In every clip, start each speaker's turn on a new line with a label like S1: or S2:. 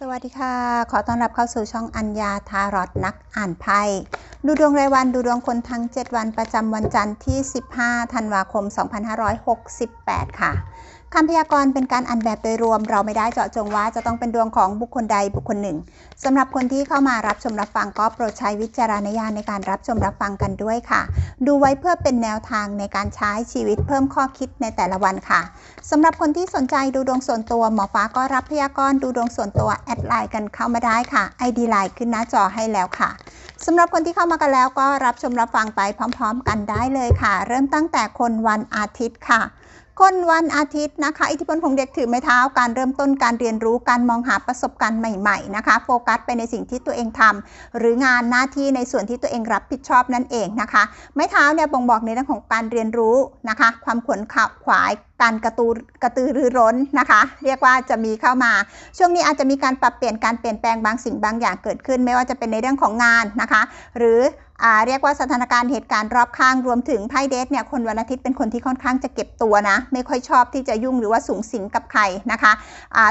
S1: สวัสดีค่ะ ขอต้อนรับเข้าสู่ช่องอัญญาทารอตนักอ่านไพ่ ดูดวงรายวันดูดวงคนทั้ง 7 วันประจำวันจันทร์ที่ 15 ธันวาคม 2568 ค่ะคำพยากรณ์เป็นการอ่านแบบโดยรวม เราไม่ได้เจาะจงว่าจะต้องเป็นดวงของบุคคลใดบุคคลหนึ่งสำหรับคนที่เข้ามารับชมรับฟังก็โปรดใช้วิจารณญาณในการรับชมรับฟังกันด้วยค่ะ ดูไว้เพื่อเป็นแนวทางในการใช้ชีวิตเพิ่มข้อคิดในแต่ละวันค่ะสำหรับคนที่สนใจดูดวงส่วนตัวหมอฟ้าก็รับพยากรณ์ดูดวงส่วนตัวแอดไลน์กันเข้ามาได้ค่ะ ID ไลน์ขึ้นหน้าจอให้แล้วค่ะ สำหรับคนที่เข้ามากันแล้วก็รับชมรับฟังไปพร้อม ๆ กันได้เลยค่ะ เริ่มตั้งแต่คนวันอาทิตย์ค่ะ คนวันอาทิตย์นะคะ อิทธิพลของเด็กถือไม้เท้าการเริ่มต้นการเรียนรู้การมองหาประสบการณ์ใหม่ๆนะคะ โฟกัสไปในสิ่งที่ตัวเองทำหรืองานหน้าที่ในส่วนที่ตัวเองรับผิดชอบนั่นเองนะคะ ไม้เท้าเนี่ยบ่งบอกในเรื่องของการเรียนรู้นะคะ ความขวนขวายการกระตูกระตือรือร้นนะคะ เรียกว่าจะมีเข้ามา ช่วงนี้อาจจะมีการปรับเปลี่ยนการเปลี่ยนแปลงบางสิ่งบางอย่างเกิดขึ้น ไม่ว่าจะเป็นในเรื่องของงานนะคะ หรือ เรียกว่าสถานการณ์เหตุการณ์รอบข้างรวมถึงไพ่เดทเนี่ยคนวันอาทิตย์เป็นคนที่ค่อนข้างจะเก็บตัวนะ ไม่ค่อยชอบที่จะยุ่งหรือว่าสูงสิงกับใครนะคะ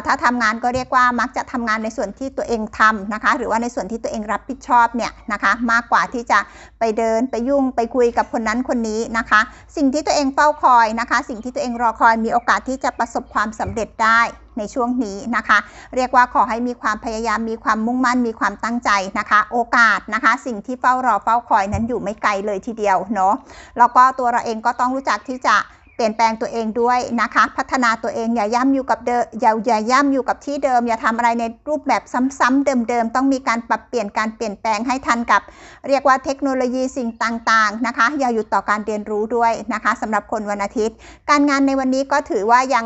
S1: ถ้าทำงานก็เรียกว่ามักจะทำงานในส่วนที่ตัวเองทำนะคะ หรือว่าในส่วนที่ตัวเองรับผิดชอบเนี่ยนะคะ มากกว่าที่จะไปเดินไปยุ่งไปคุยกับคนนั้นคนนี้นะคะ สิ่งที่ตัวเองเฝ้าคอยนะคะ สิ่งที่ตัวเองรอคอยมีโอกาสที่จะประสบความสำเร็จได้ ในช่วงนี้นะคะ เรียกว่าขอให้มีความพยายามมีความมุ่งมั่นมีความตั้งใจนะคะ โอกาสนะคะ สิ่งที่เฝ้ารอเฝ้าคอยนั้นอยู่ไม่ไกลเลยทีเดียวเนาะแล้วก็ตัวเราเองก็ต้องรู้จักที่จะเปลี่ยนแปลงตัวเองด้วยนะคะ พัฒนาตัวเองอย่าย่ำอยู่กับเดิมอย่าอย่าย่ำอยู่กับที่เดิม อย่าทำอะไรในรูปแบบซ้ำๆเดิมๆต้องมีการปรับเปลี่ยนการเปลี่ยนแปลงให้ทันกับ เรียกว่าเทคโนโลยีสิ่งต่างๆนะคะ อย่าหยุดต่อการเรียนรู้ด้วยนะคะสำหรับคนวันอาทิตย์ การงานในวันนี้ก็ถือว่ายัง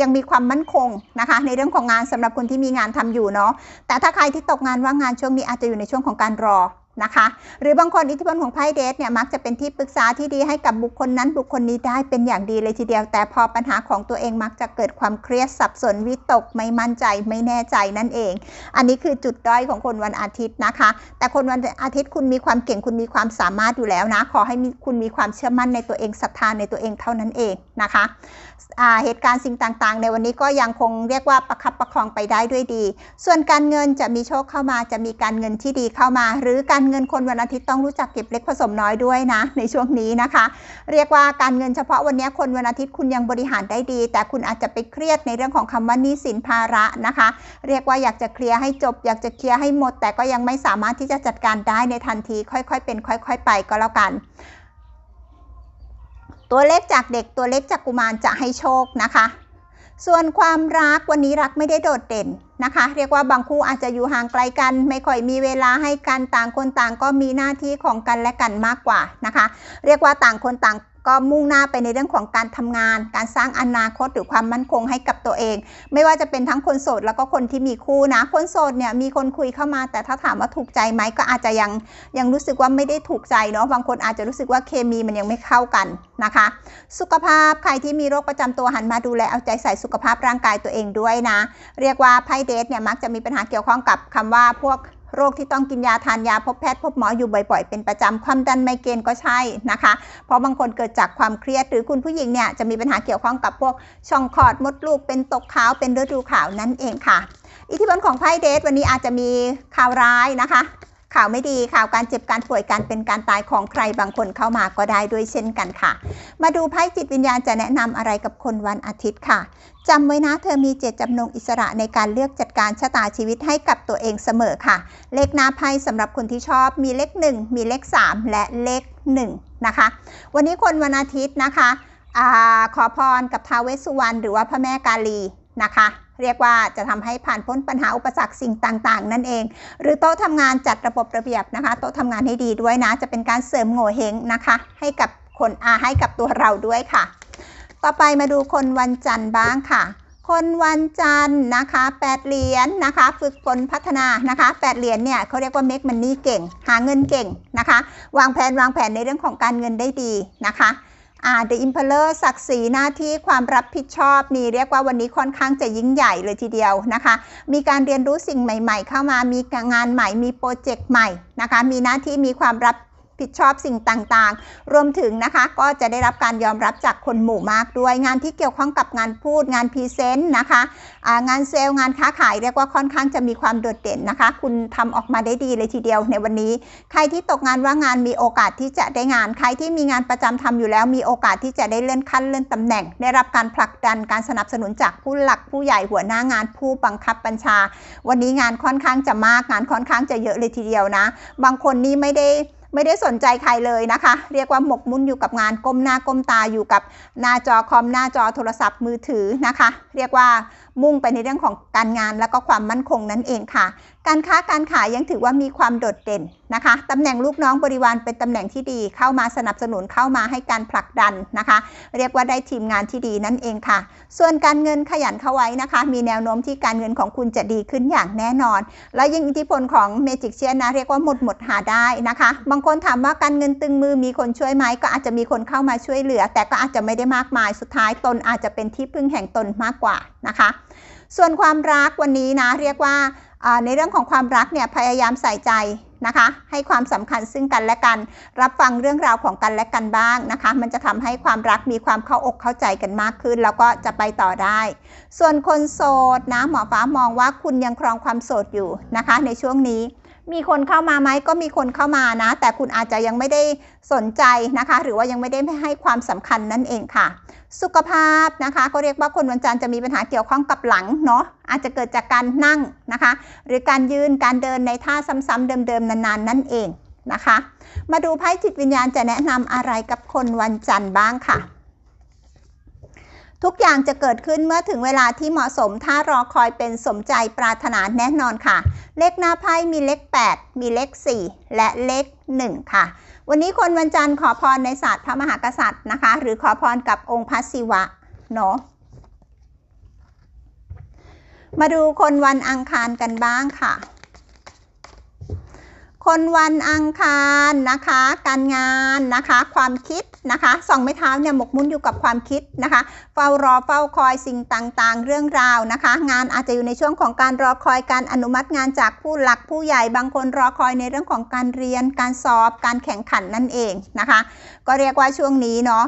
S1: ยังมีความมั่นคงนะคะ ในเรื่องของงานสำหรับคนที่มีงานทำอยู่เนาะแต่ถ้าใครที่ตกงานว่างงานช่วงนี้อาจจะอยู่ในช่วงของการรอนะคะหรือบางคนอิทธิพลของไพ่เดทเนี่ยมักจะเป็นที่ปรึกษาที่ดีให้กับบุคคลนั้นบุคคลนี้ได้เป็นอย่างดีเลยทีเดียว แต่พอปัญหาของตัวเองมักจะเกิดความเครียดสับสนวิตกไม่มั่นใจไม่แน่ใจนั่นเอง อันนี้คือจุดด้อยของคนวันอาทิตย์นะคะ แต่คนวันอาทิตย์คุณมีความเก่งคุณมีความสามารถอยู่แล้วนะ ขอให้คุณมีความเชื่อมั่นในตัวเองศรัทธาในตัวเองเท่านั้นเองนะคะ เหตุการณ์สิ่งต่างๆ ในวันนี้ก็ยังคงเรียกว่าประคับประคองไปได้ด้วยดี ส่วนการเงินจะมีโชคเข้ามา จะมีการเงินที่ดีเข้ามา หรือการเงินคนวันอาทิตย์ต้องรู้จักเก็บเล็กผสมน้อยด้วยนะ ในช่วงนี้นะคะ เรียกว่าการเงินเฉพาะวันนี้คนวันอาทิตย์คุณยังบริหารได้ดี แต่คุณอาจจะไปเครียดในเรื่องของคำว่านี้สินภาระนะคะ เรียกว่าอยากจะเคลียร์ให้จบ อยากจะเคลียร์ให้หมด แต่ก็ยังไม่สามารถที่จะจัดการได้ในทันที ค่อยๆ เป็น ค่อย ๆ ไปก็แล้วกัน ตัวเลขจากเด็กตัวเลขจากกุมารจะให้โชคนะคะ ส่วนความรักวันนี้รักไม่ได้โดดเด่นนะคะ เรียกว่าบางคู่อาจจะอยู่ห่างไกลกัน ไม่ค่อยมีเวลาให้กันต่างคนต่างก็มีหน้าที่ของกันและกันมากกว่านะคะ เรียกว่าต่างคนต่าง ก็มุ่งหน้าไปในเรื่องของการทำงาน การสร้างอนาคตหรือความมั่นคงให้กับตัวเอง ไม่ว่าจะเป็นทั้งคนโสดแล้วก็คนที่มีคู่นะ คนโสดเนี่ยมีคนคุยเข้ามา แต่ถ้าถามว่าถูกใจไหมก็อาจจะยังยังรู้สึกว่าไม่ได้ถูกใจเนาะ บางคนอาจจะรู้สึกว่าเคมีมันยังไม่เข้ากันนะคะ สุขภาพใครที่มีโรคประจำตัวหันมาดูแลเอาใจใส่สุขภาพร่างกายตัวเองด้วยนะ เรียกว่าไพ่เดทเนี่ยมักจะมีปัญหาเกี่ยวข้องกับคำว่าพวก โรคที่ต้องกินยาทานยาพบแพทย์พบหมออยู่บ่อยๆ เป็นประจำความดันไมเกรนก็ใช่นะคะ เพราะบางคนเกิดจากความเครียดหรือคุณผู้หญิงเนี่ยจะมีปัญหาเกี่ยวข้องกับพวกช่องคลอดมดลูกเป็นตกขาวเป็นฤดูขาวนั่นเองค่ะ อิทธิพลของไพ่เดทวันนี้อาจจะมีข่าวร้ายนะคะ ข่าวไม่ดีข่าวการเจ็บการป่วยการเป็นการตายของใครบางคนเข้ามาก็ได้ด้วยเช่นกันค่ะ มาดูไพ่จิตวิญญาณจะแนะนำอะไรกับคนวันอาทิตย์ค่ะ จำไว้นะเธอมีเจตจำนงอิสระในการเลือกจัดการชะตาชีวิตให้กับตัวเองเสมอค่ะ เลขหน้าไพ่สำหรับคนที่ชอบมีเลข 1 มีเลข 3 และเลข 1 นะคะ วันนี้คนวันอาทิตย์นะคะอาขอพรกับท้าวเวสสุวรรณหรือว่าพระแม่กาลีนะคะเรียกว่าจะทำให้ผ่านพ้นปัญหาอุปสรรคสิ่งต่างๆ นั่นเอง หรือโต๊ะทำงานจัดระบบระเบียบนะคะ โต๊ะทำงานให้ดีด้วยนะ จะเป็นการเสริมโง่เฮงนะคะ ให้กับคนอาให้กับตัวเราด้วยค่ะ ต่อไปมาดูคนวันจันทร์บ้างค่ะ คนวันจันทร์นะคะ8เหรียญนนะคะ ฝึกฝนพัฒนานะคะ8เหรียญเนี่ยเขาเรียกว่า make money เก่ง หาเงินเก่งนะคะ วางแผนวางแผนในเรื่องของการเงินได้ดีนะคะอ่า The Emperor ศักดิ์ศรีหน้าที่ความรับผิดชอบนี่เรียกว่าวันนี้ค่อนข้างจะยิ่งใหญ่เลยทีเดียวนะคะ มีการเรียนรู้สิ่งใหม่ ๆ เข้ามามีงานใหม่มีโปรเจกต์ใหม่นะคะ มีหน้าที่มีความรับ ผิดชอบสิ่งต่างๆ รวมถึงนะคะก็จะได้รับการยอมรับจากคนหมู่มากด้วย งานที่เกี่ยวข้องกับงานพูดงานพรีเซนต์นะคะงานเซลล์งานค้าขายเรียกว่าค่อนข้างจะมีความโดดเด่นนะคะ คุณทำออกมาได้ดีเลยทีเดียวในวันนี้ ใครที่ตกงานว่างงานมีโอกาสที่จะได้งาน ใครที่มีงานประจำทำอยู่แล้ว มีโอกาสที่จะได้เลื่อนขั้นเลื่อนตำแหน่ง ได้รับการผลักดันการสนับสนุนจากผู้หลักผู้ใหญ่หัวหน้างานผู้บังคับบัญชา วันนี้งานค่อนข้างจะมากงานค่อนข้างจะเยอะเลยทีเดียวนะ บางคนนี่ไม่ได้ ไม่ได้สนใจใครเลยนะคะ เรียกว่าหมกมุ่นอยู่กับงานก้มหน้าก้มตาอยู่กับหน้าจอคอมหน้าจอโทรศัพท์มือถือนะคะ เรียกว่า มุ่งไปในเรื่องของการงานและก็ความมั่นคงนั่นเองค่ะ การค้าการขายยังถือว่ามีความโดดเด่นนะคะตำแหน่งลูกน้องบริวารเป็นตำแหน่งที่ดีเข้ามาสนับสนุนเข้ามาให้การผลักดันนะคะ เรียกว่าได้ทีมงานที่ดีนั่นเองค่ะ ส่วนการเงินขยันเข้าไว้นะคะ มีแนวโน้มที่การเงินของคุณจะดีขึ้นอย่างแน่นอน และยังอิทธิพลของเมจิกเชียนนะเรียกว่าหมดหมดหาได้นะคะ บางคนถามว่าการเงินตึงมือมีคนช่วยไหมก็อาจจะมีคนเข้ามาช่วยเหลือ แต่ก็อาจจะไม่ได้มากมายสุดท้ายตนอาจจะเป็นที่พึ่งแห่งตนมากกว่านะคะ ส่วนความรักวันนี้นะเรียกว่าในเรื่องของความรักเนี่ยพยายามใส่ใจนะคะ ให้ความสำคัญซึ่งกันและกัน รับฟังเรื่องราวของกันและกันบ้างนะคะ มันจะทำให้ความรักมีความเข้าอกเข้าใจกันมากขึ้น แล้วก็จะไปต่อได้ ส่วนคนโสดนะหมอฟ้ามองว่าคุณยังครองความโสดอยู่นะคะ ในช่วงนี้ มีคนเข้ามาไหมก็มีคนเข้ามานะ แต่คุณอาจจะยังไม่ได้สนใจนะคะ หรือว่ายังไม่ได้ให้ความสำคัญนั่นเองค่ะ สุขภาพนะคะก็เรียกว่าคนวันจันทร์จะมีปัญหาเกี่ยวข้องกับหลังเนาะอาจจะเกิดจากการนั่งนะคะ หรือการยืนการเดินในท่าซ้ำๆเดิมๆนานๆ นั่นเองนะคะ มาดูไพ่จิตวิญญาณจะแนะนำอะไรกับคนวันจันทร์บ้างค่ะ ทุกอย่างจะเกิดขึ้นเมื่อถึงเวลาที่เหมาะสม ถ้ารอคอยเป็นสมใจปรารถนาแน่นอนค่ะ เลขหน้าไพ่มีเลข 8 มีเลข 4 และเลข 1 ค่ะ วันนี้คนวันจันทร์ขอพรในศาสตร์พระมหากษัตริย์นะคะ หรือขอพรกับองค์พระศิวะเนาะมาดูคนวันอังคารกันบ้างค่ะ คนวันอังคารนะคะ การงานนะคะ ความคิดนะคะสองไม้เท้าเนี่ยหมกมุ่นอยู่กับความคิดนะคะ เฝ้ารอเฝ้าคอยสิ่งต่างๆ เรื่องราวนะคะ งานอาจจะอยู่ในช่วงของการรอคอยการอนุมัติงานจากผู้หลักผู้ใหญ่บางคนรอคอยในเรื่องของการเรียน การสอบ การแข่งขันนั่นเองนะคะ ก็เรียกว่าช่วงนี้เนาะ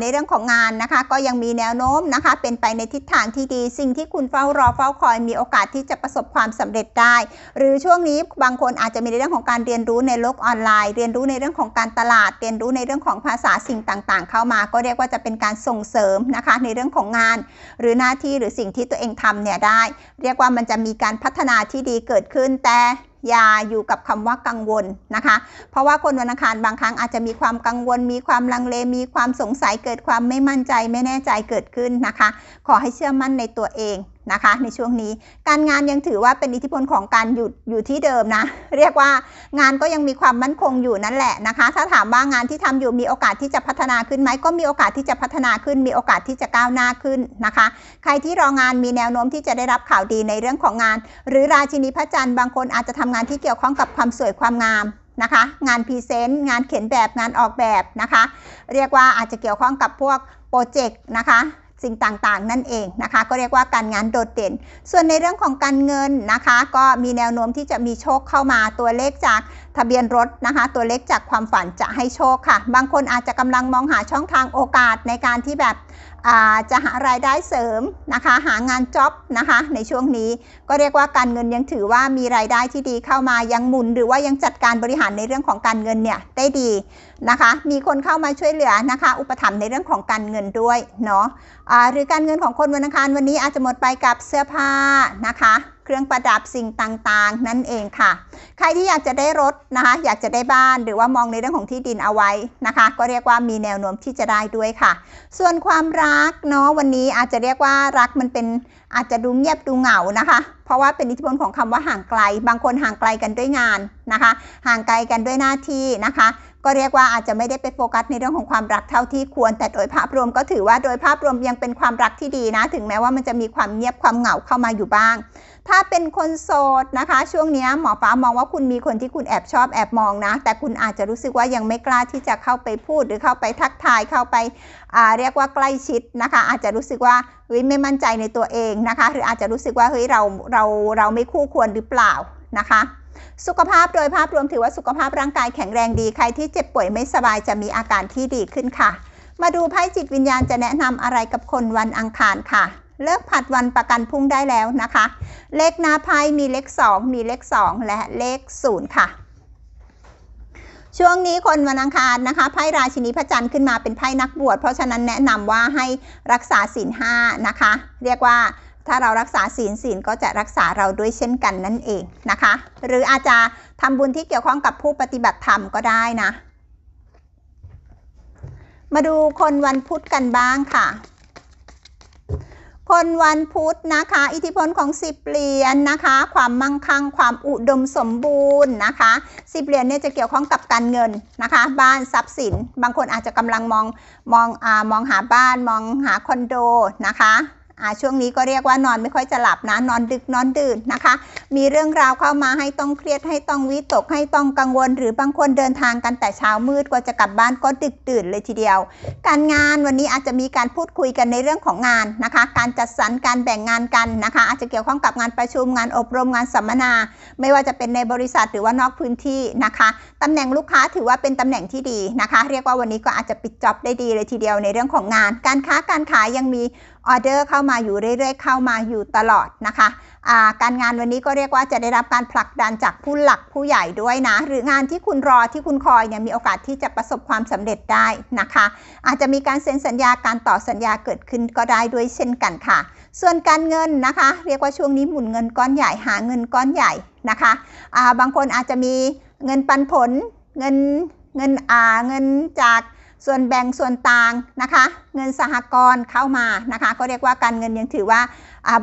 S1: ในเรื่องของงานนะคะ ก็ยังมีแนวโน้มนะคะ เป็นไปในทิศทางที่ดี สิ่งที่คุณเฝ้ารอเฝ้าคอยมีโอกาสที่จะประสบความสำเร็จได้ หรือช่วงนี้บางคนอาจจะมีในเรื่องของการเรียนรู้ในโลกออนไลน์ เรียนรู้ในเรื่องของการตลาด เรียนรู้ในเรื่องของภาษาสิ่งต่างๆ เข้ามา ก็เรียกว่าจะเป็นการส่งเสริมนะคะ ในเรื่องของงาน หรือหน้าที่หรือสิ่งที่ตัวเองทำเนี่ยได้ เรียกว่ามันจะมีการพัฒนาที่ดีเกิดขึ้นแต่ อย่าอยู่กับคำว่ากังวลนะคะ เพราะว่าคนวันอังคารบางครั้งอาจจะมีความกังวล มีความลังเล มีความสงสัยเกิดความไม่มั่นใจ ไม่แน่ใจเกิดขึ้นนะคะ ขอให้เชื่อมั่นในตัวเอง นะคะ ในช่วงนี้การงานยังถือว่าเป็นอิทธิพลของการหยุดอยู่ที่เดิมนะ เรียกว่างานก็ยังมีความมั่นคงอยู่นั่นแหละนะคะ ถ้าถามว่างานที่ทำอยู่มีโอกาสที่จะพัฒนาขึ้นไหมก็มีโอกาสที่จะพัฒนาขึ้น มีโอกาสที่จะก้าวหน้าขึ้นนะคะ ใครที่รองานมีแนวโน้มที่จะได้รับข่าวดีในเรื่องของงาน หรือราชินีพระจันทร์บางคนอาจจะทำงานที่เกี่ยวข้องกับความสวยความงามนะคะ งานพรีเซนต์งานเขียนแบบงานออกแบบนะคะ เรียกว่าอาจจะเกี่ยวข้องกับพวกโปรเจกต์นะคะ สิ่งต่างๆ นั่นเองนะคะ ก็เรียกว่าการงานโดดเด่น ส่วนในเรื่องของการเงินนะคะ ก็มีแนวโน้มที่จะมีโชคเข้ามาตัวเลขจากทะเบียนรถนะคะ ตัวเลขจากความฝันจะให้โชคค่ะ บางคนอาจจะกำลังมองหาช่องทางโอกาสในการที่แบบ จะหารายได้เสริมนะคะหางานจ็อบนะคะในช่วงนี้ก็เรียกว่าการเงินยังถือว่ามีรายได้ที่ดีเข้ามายังหมุน หรือว่ายังจัดการบริหารในเรื่องของการเงินเนี่ยได้ดีนะคะมีคนเข้ามาช่วยเหลือนะคะ อุปถัมภ์ในเรื่องของการเงินด้วยเนาะะหรือการเงินของคนวันอังคารวันนี้อาจจะหมดไปกับเสื้อผ้านะคะ เครื่องประดับสิ่งต่างๆ นั่นเองค่ะ ใครที่อยากจะได้รถนะคะ อยากจะได้บ้านหรือว่ามองในเรื่องของที่ดินเอาไว้นะคะ ก็เรียกว่ามีแนวโน้มที่จะได้ด้วยค่ะ ส่วนความรักเนาะวันนี้อาจจะเรียกว่ารักมันเป็นอาจจะดูเงียบดูเหงานะคะ เพราะว่าเป็นอิทธิพลของคำว่าห่างไกล บางคนห่างไกลกันด้วยงานนะคะ ห่างไกลกันด้วยหน้าที่นะคะ ก็เรียกว่าอาจจะไม่ได้ไปโฟกัสในเรื่องของความรักเท่าที่ควร แต่โดยภาพรวมก็ถือว่าโดยภาพรวมยังเป็นความรักที่ดีนะ ถึงแม้ว่ามันจะมีความเงียบความเหงาเข้ามาอยู่บ้าง ถ้าเป็นคนโสดนะคะ ช่วงนี้หมอฟ้ามองว่าคุณมีคนที่คุณแอบชอบแอบมองนะ แต่คุณอาจจะรู้สึกว่ายังไม่กล้าที่จะเข้าไปพูดหรือเข้าไปทักทายเข้าไปเรียกว่าใกล้ชิดนะคะ อาจจะรู้สึกว่าเฮ้ยไม่มั่นใจในตัวเองนะคะ หรืออาจจะรู้สึกว่าเฮ้ยเราเราเราไม่คู่ควรหรือเปล่านะคะ สุขภาพโดยภาพรวมถือว่าสุขภาพร่างกายแข็งแรงดีใครที่เจ็บป่วยไม่สบายจะมีอาการที่ดีขึ้นค่ะ มาดูไพ่จิตวิญญาณจะแนะนำอะไรกับคนวันอังคารค่ะ เลิกผัดวันประกันพรุ่งได้แล้วนะคะ เลขหน้าไพ่มีเลข 2 มีเลข 2 และเลข 0 ค่ะช่วงนี้คนวันอังคารนะคะไพ่ราชินีพระจันทร์ขึ้นมาเป็นไพ่นักบวชเพราะฉะนั้นแนะนำว่าให้รักษาศีลห้านะคะ เรียกว่า ถ้าเรารักษาศีลศีลก็จะรักษาเราด้วยเช่นกันนั่นเองนะคะ หรืออาจจะทำบุญที่เกี่ยวข้องกับผู้ปฏิบัติธรรมก็ได้นะ มาดูคนวันพุธกันบ้างค่ะ คนวันพุธนะคะ อิทธิพลของสิบเหรียญนะคะ ความมั่งคั่งความอุดมสมบูรณ์นะคะสิบเหรียญเนี่ยจะเกี่ยวข้องกับการเงินนะคะ บ้านทรัพย์สิน บางคนอาจจะกำลังมองมองอามองหาบ้านมองหาคอนโดนะคะ ช่วงนี้ก็เรียกว่านอนไม่ค่อยจะหลับนะนอนดึกนอนดื่นนะคะ มีเรื่องราวเข้ามาให้ต้องเครียดให้ต้องวิตกให้ต้องกังวล หรือบางคนเดินทางกันแต่เช้ามืดกว่าจะกลับบ้านก็ดึกดื่นเลยทีเดียว การงานวันนี้อาจจะมีการพูดคุยกันในเรื่องของงานนะคะ การจัดสรรการแบ่งงานกันนะคะ อาจจะเกี่ยวข้องกับงานประชุมงานอบรมงานสัมมนา ไม่ว่าจะเป็นในบริษัทหรือว่านอกพื้นที่นะคะตำแหน่งลูกค้าถือว่าเป็นตำแหน่งที่ดีนะคะ เรียกว่าวันนี้ก็อาจจะปิดจ็อบได้ดีเลยทีเดียวในเรื่องของงาน การค้าการขายยังมี ออเดอร์เข้ามาอยู่เรื่อยๆ เข้ามาอยู่ตลอดนะคะการงานวันนี้ก็เรียกว่าจะได้รับการผลักดันจากผู้หลักผู้ใหญ่ด้วยนะ หรืองานที่คุณรอที่คุณคอยเนี่ยมีโอกาสที่จะประสบความสำเร็จได้นะคะ อาจจะมีการเซ็นสัญญาการต่อสัญญาเกิดขึ้นก็ได้ด้วยเช่นกันค่ะ ส่วนการเงินนะคะ เรียกว่าช่วงนี้หมุนเงินก้อนใหญ่หาเงินก้อนใหญ่นะคะะบางคนอาจจะมีเงินปันผลเงินเงินอ่าเงินจาก ส่วนแบ่งส่วนต่างนะคะ เงินสหกรณ์เข้ามานะคะ ก็เรียกว่าการเงินยังถือว่า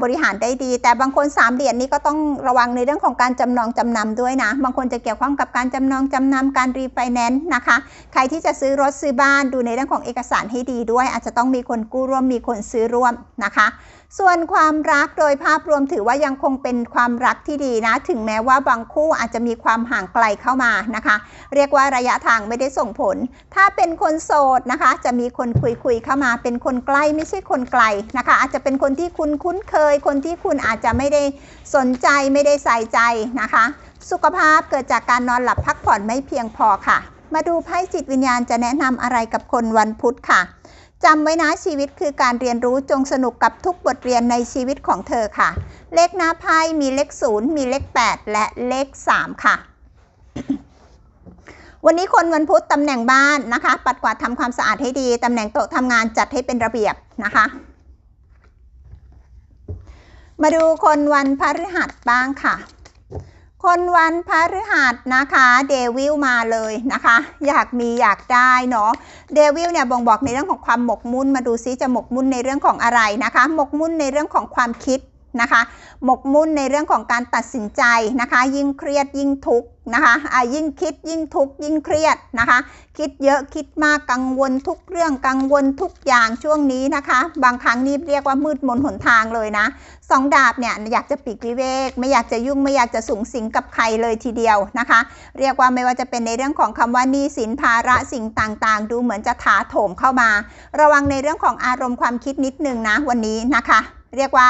S1: บริหารได้ดี แต่บางคน3เหรียญนี้ก็ต้องระวังในเรื่องของการจำนองจำนำด้วยนะ บางคนจะเกี่ยวข้องกับการจำนองจำนำการรีไฟแนนซ์นะคะ ใครที่จะซื้อรถซื้อบ้านดูในเรื่องของเอกสารให้ดีด้วย อาจจะต้องมีคนกู้ร่วมมีคนซื้อร่วมนะคะ ส่วนความรักโดยภาพรวมถือว่ายังคงเป็นความรักที่ดีนะ ถึงแม้ว่าบางคู่อาจจะมีความห่างไกลเข้ามานะคะ เรียกว่าระยะทางไม่ได้ส่งผล ถ้าเป็นคนโสดนะคะ จะมีคนคุยคุยเข้ามาเป็นคนใกล้ไม่ใช่คนไกลนะคะ อาจจะเป็นคนที่คุณคุ้นเคย คนที่คุณอาจจะไม่ได้สนใจไม่ได้ใส่ใจนะคะ สุขภาพเกิดจากการนอนหลับพักผ่อนไม่เพียงพอค่ะ มาดูไพ่จิตวิญญาณจะแนะนำอะไรกับคนวันพุธค่ะ จำไว้นะชีวิตคือการเรียนรู้จงสนุกกับทุกบทเรียนในชีวิตของเธอค่ะ เลขหน้าไพ่มีเลขศูนย์มีเลข 8 และเลข 3 ค่ะ วันนี้คนวันพุธตำแหน่งบ้านนะคะ ปัดกวาดทำความสะอาดให้ดีตำแหน่งโต๊ะทำงานจัดให้เป็นระเบียบนะคะ มาดูคนวันพฤหัสบ้างค่ะ คนวันพฤหัสนะคะเดวิลมาเลยนะคะ อยากมีอยากได้เนาะเดวิลเนี่ยบ่งบอกในเรื่องของความหมกมุ่นมาดูซิจะหมกมุ่นในเรื่องของอะไรนะคะ หมกมุ่นในเรื่องของความคิด นะคะหมกมุ่นในเรื่องของการตัดสินใจนะคะ ยิ่งเครียดยิ่งทุกข์นะคะอ่ายิ่งคิดยิ่งทุกข์ยิ่งเครียดนะคะ คิดเยอะคิดมากกังวลทุกเรื่องกังวลทุกอย่างช่วงนี้นะคะ บางครั้งนี่เรียกว่ามืดมนหนทางเลยนะสองดาบเนี่ยอยากจะปีกวิเวก ไม่อยากจะยุ่งไม่อยากจะสูงสิงกับใครเลยทีเดียวนะคะ เรียกว่าไม่ว่าจะเป็นในเรื่องของคำว่านี้สินภาระสิ่งต่างๆ ดูเหมือนจะถาโถมเข้ามา ระวังในเรื่องของอารมณ์ความคิดนิดนึงนะวันนี้นะคะ เรียกว่า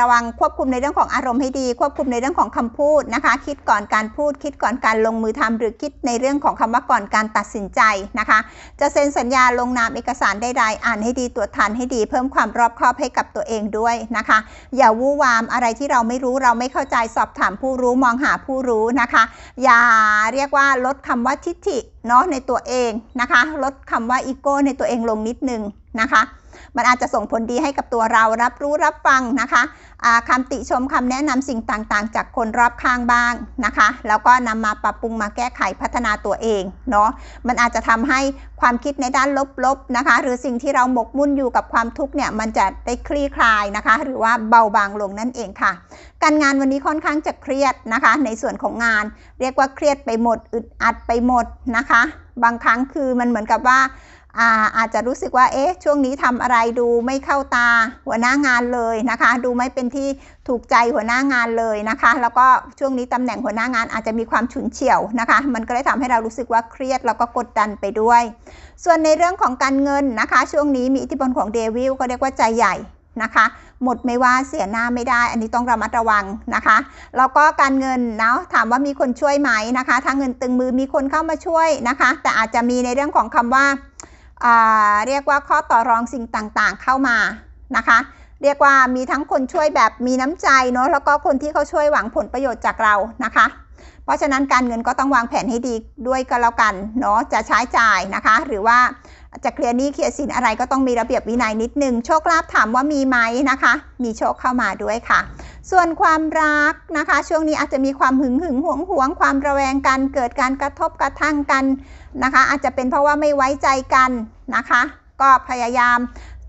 S1: ระวังควบคุมในเรื่องของอารมณ์ให้ดี ควบคุมในเรื่องของคำพูดนะคะ คิดก่อนการพูด คิดก่อนการลงมือทำหรือคิดในเรื่องของคำว่าก่อนการตัดสินใจนะคะ จะเซ็นสัญญาลงนามเอกสารใดๆอ่านให้ดีตรวจทานให้ดี เพิ่มความรอบคอบให้กับตัวเองด้วยนะคะ อย่าวู่วามอะไรที่เราไม่รู้เราไม่เข้าใจสอบถามผู้รู้มองหาผู้รู้นะคะ อย่าเรียกว่าลดคำว่าทิฏฐิเนาะในตัวเองนะคะ ลดคำว่าอีโก้ในตัวเองลงนิดนึงนะคะ มันอาจจะส่งผลดีให้กับตัวเรารับรู้รับฟังนะคะคำติชมคำแนะนำสิ่งต่างๆ จากคนรอบข้างบ้างนะคะ แล้วก็นำมาปรับปรุงมาแก้ไขพัฒนาตัวเองเนาะมันอาจจะทำให้ความคิดในด้านลบๆนะคะ หรือสิ่งที่เราหมกมุ่นอยู่กับความทุกข์เนี่ยมันจะได้คลี่คลายนะคะ หรือว่าเบาบางลงนั่นเองค่ะ การงานวันนี้ค่อนข้างจะเครียดนะคะ ในส่วนของงาน เรียกว่าเครียดไปหมดอึดอัดไปหมดนะคะ บางครั้งคือมันเหมือนกับว่า อาอาจจะรู้สึกว่า เอ๊ะ ช่วงนี้ทำอะไรดูไม่เข้าตาหัวหน้างานเลยนะคะ ดูไม่เป็นที่ถูกใจหัวหน้างานเลยนะคะ แล้วก็ช่วงนี้ตำแหน่งหัวหน้างานอาจจะมีความฉุนเฉียวนะคะ มันก็เลยทำให้เรารู้สึกว่าเครียดแล้วก็กดดันไปด้วย ส่วนในเรื่องของการเงินนะคะ ช่วงนี้มีอิทธิพลของเดวิลก็เรียกว่าใจใหญ่นะคะ หมดไม่ว่าเสียหน้าไม่ได้ อันนี้ต้องระมัดระวังนะคะแล้วก็การเงินเนาะถามว่ามีคนช่วยไหมนะคะ ถ้าเงินตึงมือมีคนเข้ามาช่วยนะคะ แต่อาจจะมีในเรื่องของคำว่าอ่า เรียกว่าข้อต่อรองสิ่งต่างๆ เข้ามานะคะ เรียกว่ามีทั้งคนช่วยแบบมีน้ำใจเนาะแล้วก็คนที่เขาช่วยหวังผลประโยชน์จากเรานะคะ เพราะฉะนั้นการเงินก็ต้องวางแผนให้ดีด้วยก็แล้วกันเนาะจะใช้จ่ายนะคะ หรือว่าจะเคลียร์หนี้เคลียร์สินอะไรก็ต้องมีระเบียบวินัยนิดนึงโชคลาภถามว่ามีไหมนะคะ มีโชคเข้ามาด้วยค่ะ ส่วนความรักนะคะ ช่วงนี้อาจจะมีความหึงหึงหวงหวงความระแวงกัน เกิดการกระทบกระทั่งกันนะคะ อาจจะเป็นเพราะว่าไม่ไว้ใจกันนะคะ ก็พยายาม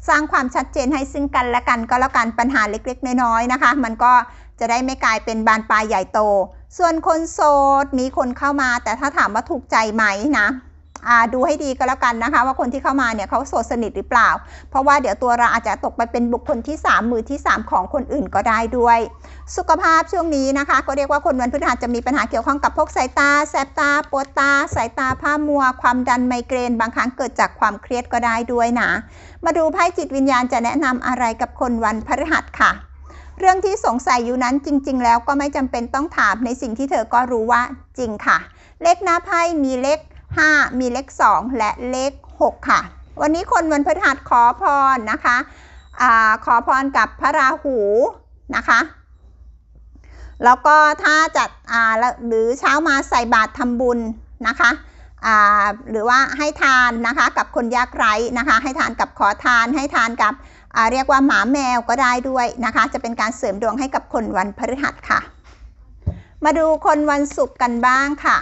S1: สร้างความชัดเจนให้ซึ่งกันและกันก็แล้วกันปัญหาเล็กๆ น้อยๆนะคะ มันก็จะได้ไม่กลายเป็นบานปลายใหญ่โต ส่วนคนโสดมีคนเข้ามาแต่ถ้าถามว่าถูกใจไหมนะ ดูให้ดีก็แล้วกันนะคะ ว่าคนที่เข้ามาเนี่ยเขาโสดสนิทหรือเปล่า เพราะว่าเดี๋ยวตัวเราอาจจะตกไปเป็นบุคคลที่ 3 มือที่ 3 ของคนอื่นก็ได้ด้วย สุขภาพช่วงนี้นะคะ ก็เรียกว่าคนวันพฤหัสจะมีปัญหาเกี่ยวข้องกับพวกสายตา แสบตา ปวดตา สายตาผ้ามัว ความดันไมเกรน บางครั้งเกิดจากความเครียดก็ได้ด้วยนะ มาดูไพ่จิตวิญญาณจะแนะนำอะไรกับคนวันพฤหัสค่ะเรื่องที่สงสัยอยู่นั้นจริง ๆ แล้วก็ไม่จำเป็นต้องถามในสิ่งที่เธอก็รู้ว่าจริงค่ะ เลขหน้าไพ่มีเลข 5 มีเลข 2 และเลข 6 ค่ะ วันนี้คนวันพฤหัสขอพรนะคะอขอพรกับพระราหูนะคะแล้วก็ถ้าจัดหรือเช้ามาใส่บาตรทำบุญนะคะหรือว่าให้ทานนะคะกับคนยากไร้นะคะให้ทานกับขอทานให้ทานกับเรียกว่าหมาแมวก็ได้ด้วยนะคะ จะเป็นการเสริมดวงให้กับคนวันพฤหัสค่ะ มาดูคนวันศุกร์กันบ้างค่ะ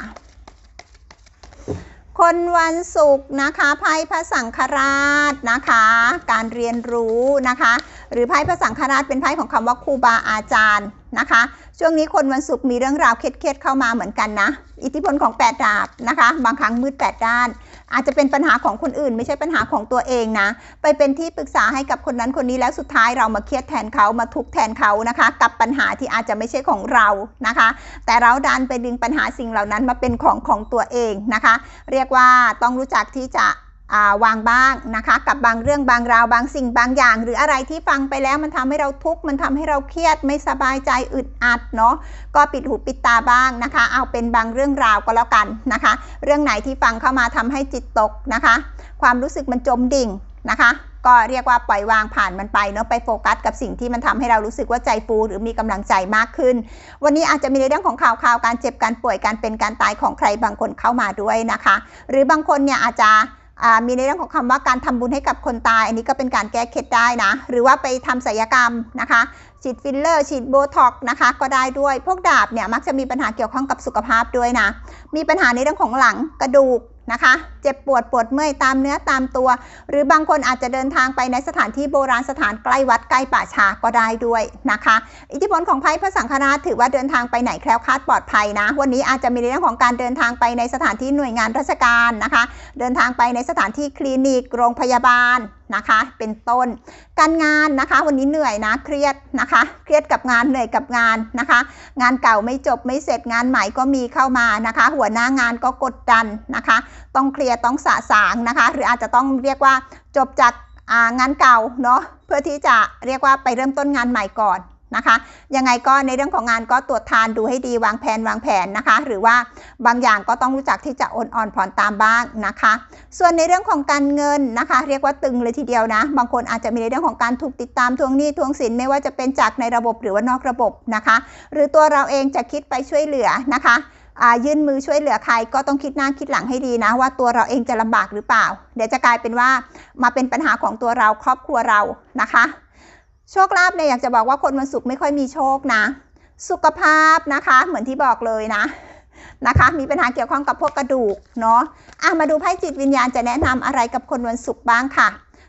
S1: คนวันศุกร์นะคะไพ่พระสังฆราชนะคะ การเรียนรู้นะคะ หรือไพ่พระสังฆราชเป็นไพ่ของคำว่าครูบาอาจารย์นะคะ ช่วงนี้คนวันศุกร์มีเรื่องราวเครียดๆเข้ามาเหมือนกันนะ อิทธิพลของแปดดาบนะคะ บางครั้งมืดแปดด้าน อาจจะเป็นปัญหาของคนอื่น ไม่ใช่ปัญหาของตัวเองนะ ไปเป็นที่ปรึกษาให้กับคนนั้นคนนี้แล้วสุดท้ายเรามาเครียดแทนเขามาทุกแทนเขานะคะ กับปัญหาที่อาจจะไม่ใช่ของเรานะคะ แต่เราดันไปดึงปัญหาสิ่งเหล่านั้นมาเป็นของของตัวเองนะคะ เรียกว่าต้องรู้จักที่จะ วางบ้างนะคะกับบางเรื่องบางราวบางสิ่งบางอย่าง หรืออะไรที่ฟังไปแล้วมันทำให้เราทุกข์มันทำให้เราเครียดไม่สบายใจอึดอัดเนาะก็ปิดหูปิดตาบ้างนะคะ เอาเป็นบางเรื่องราวก็แล้วกันนะคะ เรื่องไหนที่ฟังเข้ามาทำให้จิตตกนะคะ ความรู้สึกมันจมดิ่งนะคะ ก็เรียกว่าปล่อยวางผ่านมันไปเนาะไปโฟกัสกับสิ่งที่มันทำให้เรารู้สึกว่าใจฟูหรือมีกำลังใจมากขึ้น วันนี้อาจจะมีในเรื่องของข่าวข่าวการเจ็บการป่วยการเป็นการตายของใครบางคนเข้ามาด้วยนะคะ หรือบางคนเนี่ยอาจจะ มีในเรื่องของคำว่าการทำบุญให้กับคนตาย อันนี้ก็เป็นการแก้เคล็ดได้นะ หรือว่าไปทำศัลยกรรมนะคะฉีดฟิลเลอร์ฉีดโบท็อกนะคะ ก็ได้ด้วย พวกดาบเนี่ยมักจะมีปัญหาเกี่ยวข้องกับสุขภาพด้วยนะ มีปัญหาในเรื่องของหลังกระดูก นะคะ เจ็บปวดปวดเมื่อยตามเนื้อตามตัว หรือบางคนอาจจะเดินทางไปในสถานที่โบราณสถานใกล้วัดใกล้ป่าช้าก็ได้ด้วยนะคะ อิทธิพลของไพ่พระสังฆราชถือว่าเดินทางไปไหนแคล้วคลาดปลอดภัยนะ วันนี้อาจจะมีเรื่องของการเดินทางไปในสถานที่หน่วยงานราชการนะคะ เดินทางไปในสถานที่คลินิกโรงพยาบาลนะคะเป็นต้น การงานนะคะ วันนี้เหนื่อยนะเครียดนะคะ เครียดกับงานเหนื่อยกับงานนะคะ งานเก่าไม่จบไม่เสร็จงานใหม่ก็มีเข้ามานะคะ หัวหน้างานก็กดดันนะคะต้องเคลียร์ต้องสะสางนะคะ หรืออาจจะต้องเรียกว่าจบจากางานเก่าเนาะเพื่อที่จะเรียกว่าไปเริ่มต้นงานใหม่ก่อนนะคะยังไงก็ในเรื่องของงานก็ตรวจทานดูให้ดีวางแผนวางแผนนะคะ หรือว่าบางอย่างก็ต้องรู้จักที่จะโอนอ่อนผ่อนตามบ้างนะคะ ส่วนในเรื่องของการเงินนะคะ เรียกว่าตึงเลยทีเดียวนะ บางคนอาจจะมีในเรื่องของการถูกติดตามทวงหนี้ทวงสินไม่ว่าจะเป็นจากในระบบหรือว่านอกระบบนะคะ หรือตัวเราเองจะคิดไปช่วยเหลือนะคะ ยื่นมือช่วยเหลือใครก็ต้องคิดหน้าคิดหลังให้ดีนะ ว่าตัวเราเองจะลำบากหรือเปล่า เดี๋ยวจะกลายเป็นว่ามาเป็นปัญหาของตัวเราครอบครัวเรานะคะ โชคลาภเนี่ยอยากจะบอกว่าคนวันศุกร์ไม่ค่อยมีโชคนะ สุขภาพนะคะเหมือนที่บอกเลยนะนะคะ มีปัญหาเกี่ยวข้องกับพวกกระดูกเนาะอะมาดูไพ่จิตวิญญาณจะแนะนำอะไรกับคนวันศุกร์บ้างค่ะ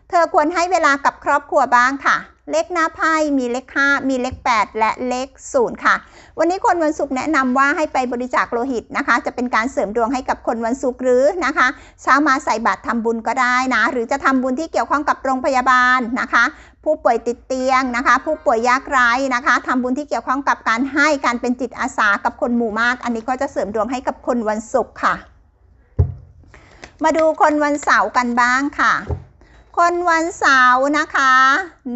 S1: เธอควรให้เวลากับครอบครัวบ้างค่ะ เลขหน้าไพ่มีเลข5มีเลข 8 และเลข 0 ค่ะ วันนี้คนวันศุกร์แนะนำว่าให้ไปบริจาคโลหิตนะคะ จะเป็นการเสริมดวงให้กับคนวันศุกร์หรือนะคะเช้ามาใส่บาตรทำบุญก็ได้นะ หรือจะทำบุญที่เกี่ยวข้องกับโรงพยาบาลนะคะ ผู้ป่วยติดเตียงนะคะ ผู้ป่วยยากไร้นะคะทำบุญที่เกี่ยวข้องกับการให้การเป็นจิตอาสากับคนหมู่มาก อันนี้ก็จะเสริมดวงให้กับคนวันศุกร์ค่ะ มาดูคนวันเสาร์กันบ้างค่ะ คนวันเสาร์นะคะ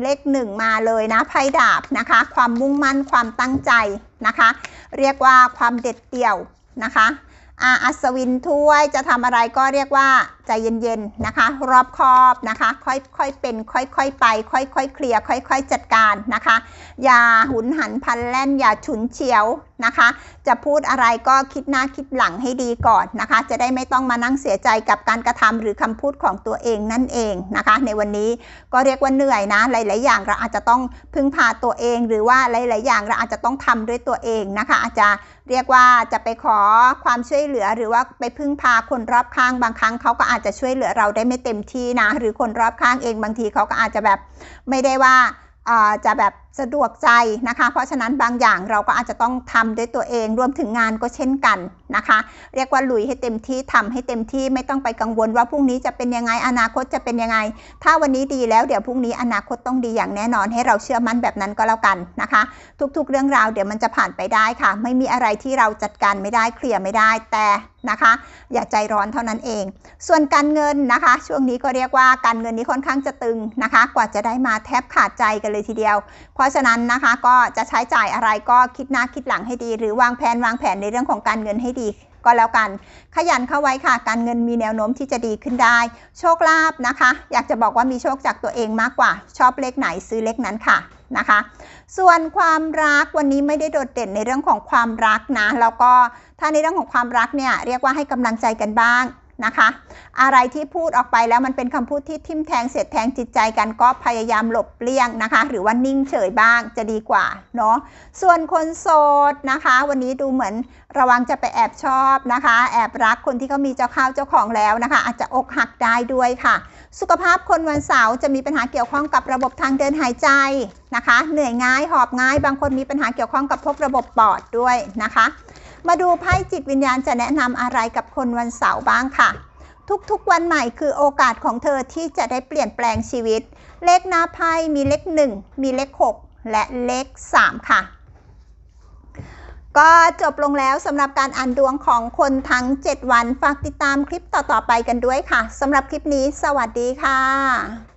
S1: เลขหนึ่งมาเลยนะไพ่ดาบนะคะ ความมุ่งมั่นความตั้งใจนะคะ เรียกว่าความเด็ดเดี่ยวนะคะอาอัศวินถ้วยจะทำอะไรก็เรียกว่า ใจเย็นๆนะคะ รอบคอบนะคะค่อยๆเป็นค่อยๆไป ค่อยๆเคลียร์ค่อย ๆ จัดการนะคะ อย่าหุนหันพลันแล่นอย่าฉุนเฉียวนะคะ จะพูดอะไรก็คิดหน้าคิดหลังให้ดีก่อนนะคะ จะได้ไม่ต้องมานั่งเสียใจกับการกระทำหรือคำพูดของตัวเองนั่นเองนะคะ ในวันนี้ก็เรียกว่าเหนื่อยนะ หลาย ๆ อย่างเราอาจจะต้องพึ่งพาตัวเอง หรือว่าหลาย ๆ อย่างเราอาจจะต้องทำด้วยตัวเองนะคะ อาจจะเรียกว่าจะไปขอความช่วยเหลือหรือว่าไปพึ่งพาคนรอบข้างบางครั้งเขาก็อาจาจจะช่วยเหลือเราได้ไม่เต็มที่นะ หรือคนรอบข้างเองบางทีเขาก็อาจจะแบบไม่ได้ว่าจะแบบ สะดวกใจนะคะ เพราะฉะนั้นบางอย่างเราก็อาจจะต้องทำด้วยตัวเองรวมถึงงานก็เช่นกันนะคะ เรียกว่าลุยให้เต็มที่ทำให้เต็มที่ไม่ต้องไปกังวลว่าพรุ่งนี้จะเป็นยังไงอนาคตจะเป็นยังไง ถ้าวันนี้ดีแล้วเดี๋ยวพรุ่งนี้อนาคตต้องดีอย่างแน่นอนให้เราเชื่อมั่นแบบนั้นก็แล้วกันนะคะ ทุกๆ เรื่องราวเดี๋ยวมันจะผ่านไปได้ค่ะ ไม่มีอะไรที่เราจัดการไม่ได้เคลียร์ไม่ได้แต่นะคะ อย่าใจร้อนเท่านั้นเอง ส่วนการเงินนะคะ ช่วงนี้ก็เรียกว่าการเงินนี้ค่อนข้างจะตึงนะคะ กว่าจะได้มาแทบขาดใจกันเลยทีเดียวเพราะฉะนั้นนะคะก็จะใช้จ่ายอะไรก็คิดหน้าคิดหลังให้ดี หรือวางแผนวางแผนในเรื่องของการเงินให้ดีก็แล้วกัน ขยันเข้าไว้ค่ะ การเงินมีแนวโน้มที่จะดีขึ้นได้ โชคลาภนะคะ อยากจะบอกว่ามีโชคจากตัวเองมากกว่า ชอบเลขไหนซื้อเลขนั้นค่ะนะคะ ส่วนความรักวันนี้ไม่ได้โดดเด่นในเรื่องของความรักนะ แล้วก็ถ้าในเรื่องของความรักเนี่ยเรียกว่าให้กำลังใจกันบ้าง นะคะ อะไรที่พูดออกไปแล้วมันเป็นคำพูดที่ทิ่มแทงเสียดแทงจิตใจกันก็พยายามหลบเลี่ยงนะคะ หรือว่านิ่งเฉยบ้างจะดีกว่าเนาะส่วนคนโสดนะคะ วันนี้ดูเหมือนระวังจะไปแอบชอบนะคะ แอบรักคนที่เขามีเจ้าข้าวเจ้าของแล้วนะคะ อาจจะอกหักได้ด้วยค่ะ สุขภาพคนวันเสาร์จะมีปัญหาเกี่ยวข้องกับระบบทางเดินหายใจนะคะ เหนื่อยง่ายหอบง่าย บางคนมีปัญหาเกี่ยวข้องกับพวกระบบปอดด้วยนะคะ มาดูไพ่จิตวิญญาณจะแนะนำอะไรกับคนวันเสาร์บ้างค่ะ ทุกๆวันใหม่คือโอกาสของเธอที่จะได้เปลี่ยนแปลงชีวิต เลขหน้าไพ่มีเลข 1 มีเลข 6 และเลข 3 ค่ะ ก็จบลงแล้วสำหรับการอ่านดวงของคนทั้ง 7 วัน ฝากติดตามคลิปต่อๆไปกันด้วยค่ะสำหรับคลิปนี้ สวัสดีค่ะ